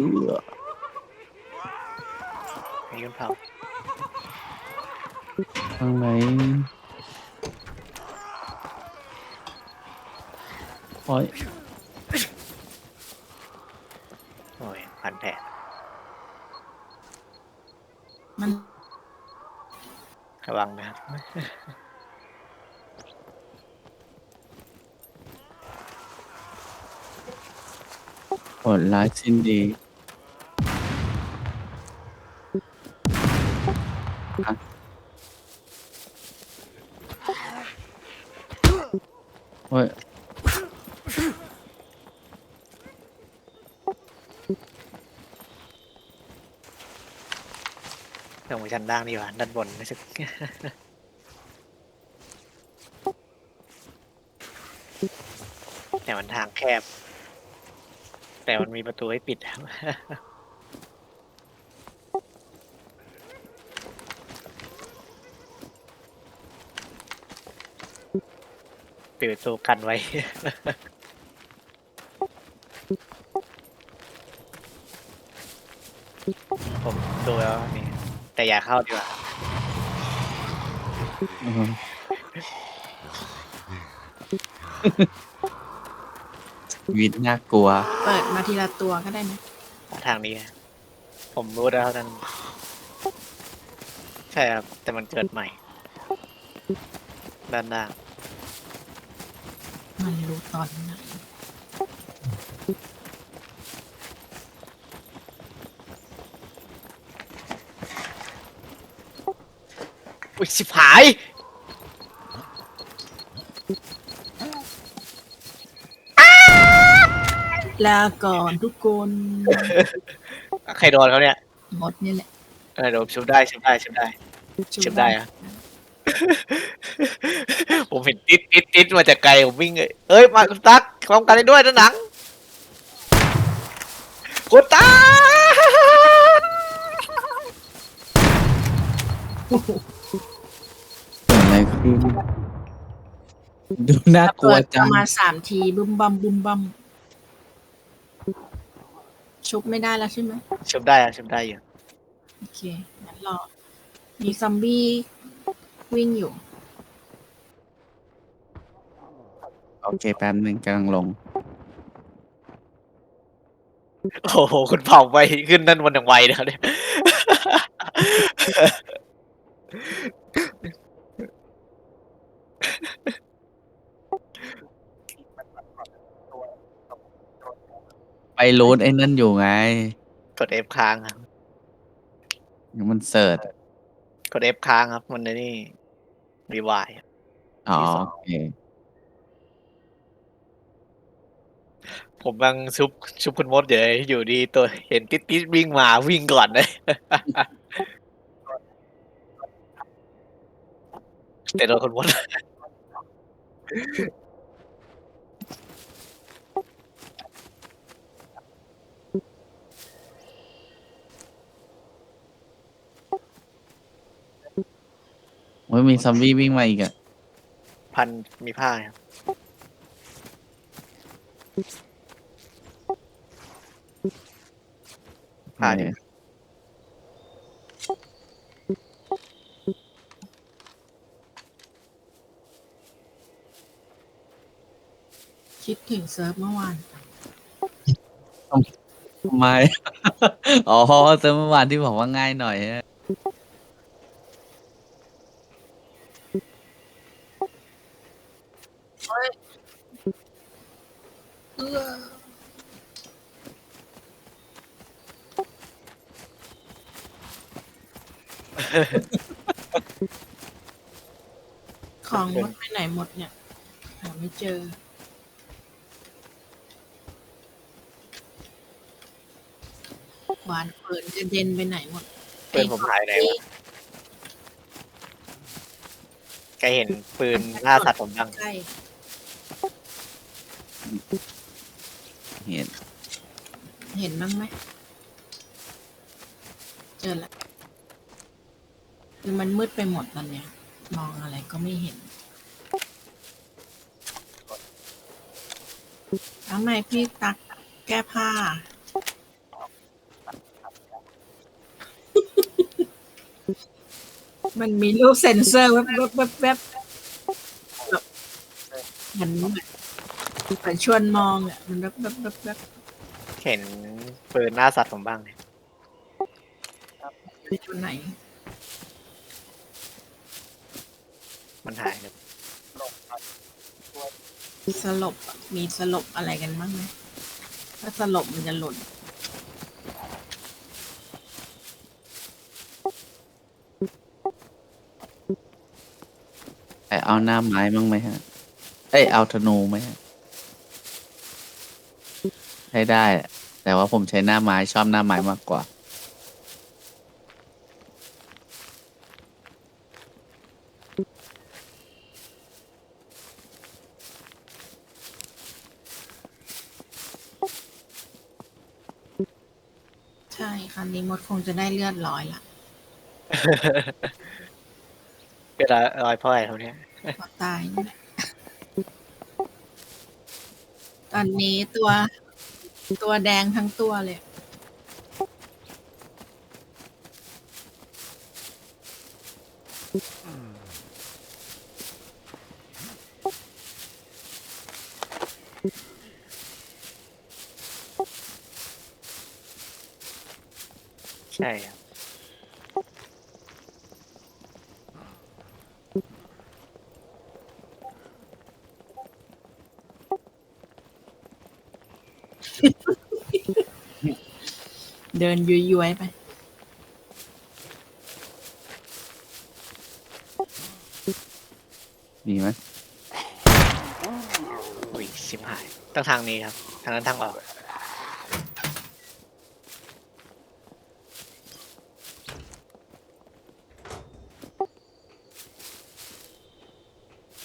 เอื้อมีคนเผาข้างไหนโอ้ยโอ้ยพันแผลมัน ระวังนะครับโหดร้ายสิ้นดีฮะ โอ้ยลงไปชั้นล่างดีกว่าด้านบนไม่สึก แต่มันทางแคบ แต่มันมีประตูให้ปิดครับ ปิดประตูกันไว้ ผมดูแล้วนี่ แต่อย่าเข้าดีกว่าอืมชีวิตน่ากลัว เปิดมาทีละตัวก็ได้นะทางนี้นะผมรู้แล้วนั้นใช่ครับ แต่มันเกิดใหม่ ด้านหน้า มันรู้ตอนไหนอุ้ยชิบหาย ลาก่อนทุกคนใครโดนเขาเนี่ยหมดนี่แหละ เออเดี๋ยวชุบได้ชุบได้ชุบได้ชุบได้อะ ผมเห็นติดติดติดมาจากไกลผมวิ่งเลยเอ้ยมาคุณตั๊กพร้อมกันได้ด้วยนะหนังคุณตั๊กเกิดอะไรขึ้นดูน่ากลัวเปิดจัปงระมาณสามทีบึ้มบัมบึ้มบัมชุบไม่ได้แล้วใช่ไหมชุบได้อะชุบได้อยู่โอเคงั้นรอมีซอมบี้ วิ่งอยู่โอเคแป๊บหนึ่งกำลังลง โอ้โห คุณเผาไปขึ้นนั่นวันอย่างไวนะครับเนี่ย ไปรูทไอ้นั่นอยู่ไง กด F ค้างครับ มันเสิร์ช กด F ค้างครับ มันในนี่ รีวาย อ๋อที่สอง โอเคผมกำลังชุบชุบคุณมดอยู่เลยอยู่ดีตัวเห็นติดติดวิ่งมาวิ่งก่อนเลย แต่โดนคุณมด ว่ามีซอมบี้วิ่งมาอีกอะพันมีผ้าครับผ้าเนี่ย คิดถึงเซิร์ฟเมื่อวาน ทำไม อ๋อเติมเมื่อวานที่บอกว่าง่ายหน่อยฮะ เออ ของหมดไปไหนหมดเนี่ย หาไม่เจอ หวานเปิดกระเด็นไปไหนหมดเพื่อนผมหายไหนวะแกเห็นปืนล่าสัตว์ผมยังใกล้ เห็น เห็นบ้างไหมเจอแล้วคือมันมืดไปหมดตอนเนี้ย มองอะไรก็ไม่เห็นทำไมพี่ตักแก้ผ้า มันมีรูปเซ็นเซอร์แวบๆแวบแบเหมือน เหมือนชวนมองอะมันแวบแวบแวบแวบเห็นปืนหน้าสัตว์ผมบ้างเนี่ยไปตัวไหน มันหายเลยสลบอะมีสลบอะไรกันบ้างไหมถ้าสลบมันจะหล่นไอเอาหน้าไม้บ้างไหมฮะ เอ้ยเอาธนูไหมฮะ ให้ได้ แต่ว่าผมใช้หน้าไม้ชอบหน้าไม้มากกว่า ใช่ครั้งนี้มดคงจะได้เลือดร้อยละเป็นรอยรอยพ่อไอ้เขาเนี่ยพอตายนี่แหละตอนนี้ตัว ตัวแดงทั้งตัวเลย ใช่ครับ เดินยุยย้วยๆไป มีไหมอุ้ยชิบหายต้องทางนี้ครับ ทางนั้นทางออก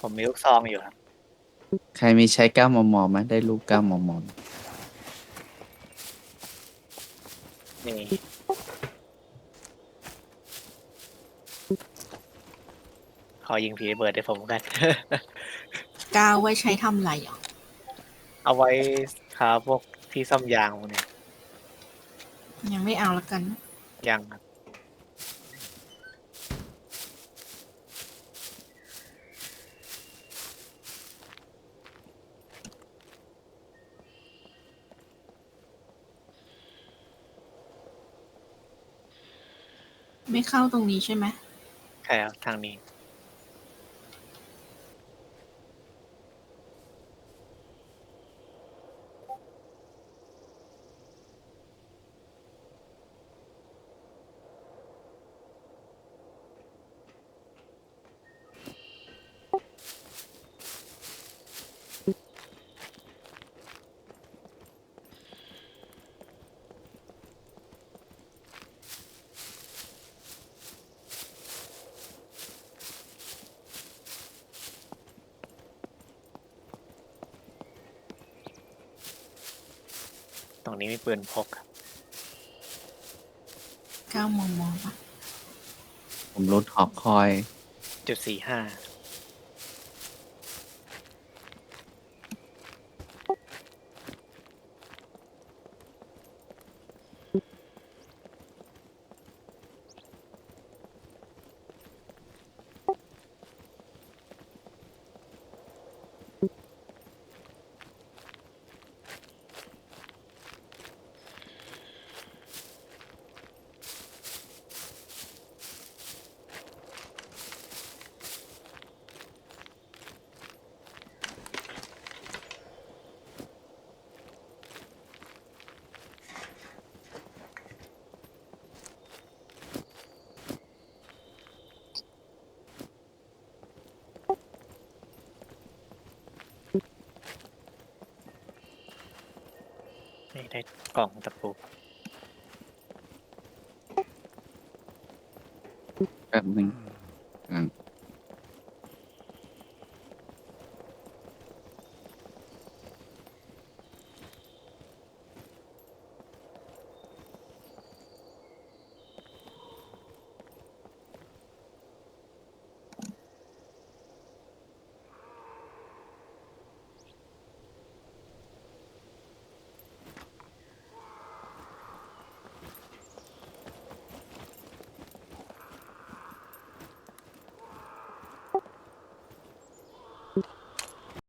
ผมมีลูกซองอยู่ครับ ใครมีใช้ก้ามอมอไหมได้ลูกก้ามอมอม นี่ขอยิงผีระเบิดให้ผมกัน กาวไว้ใช้ทำอะไรอะเอาไว้คาพวกที่ซ่อมยางพวกเนี้ยยังไม่เอาละกัน ยังครับ ไม่เข้าตรงนี้ใช่ไหมใช่ครับทางนี้ รงนี้มีปืนพกครับเก้ามมมปะผมรุดหอกคอย จุดสี่ห้า ได้กล่องตะปูแป๊บหนึ่งอืม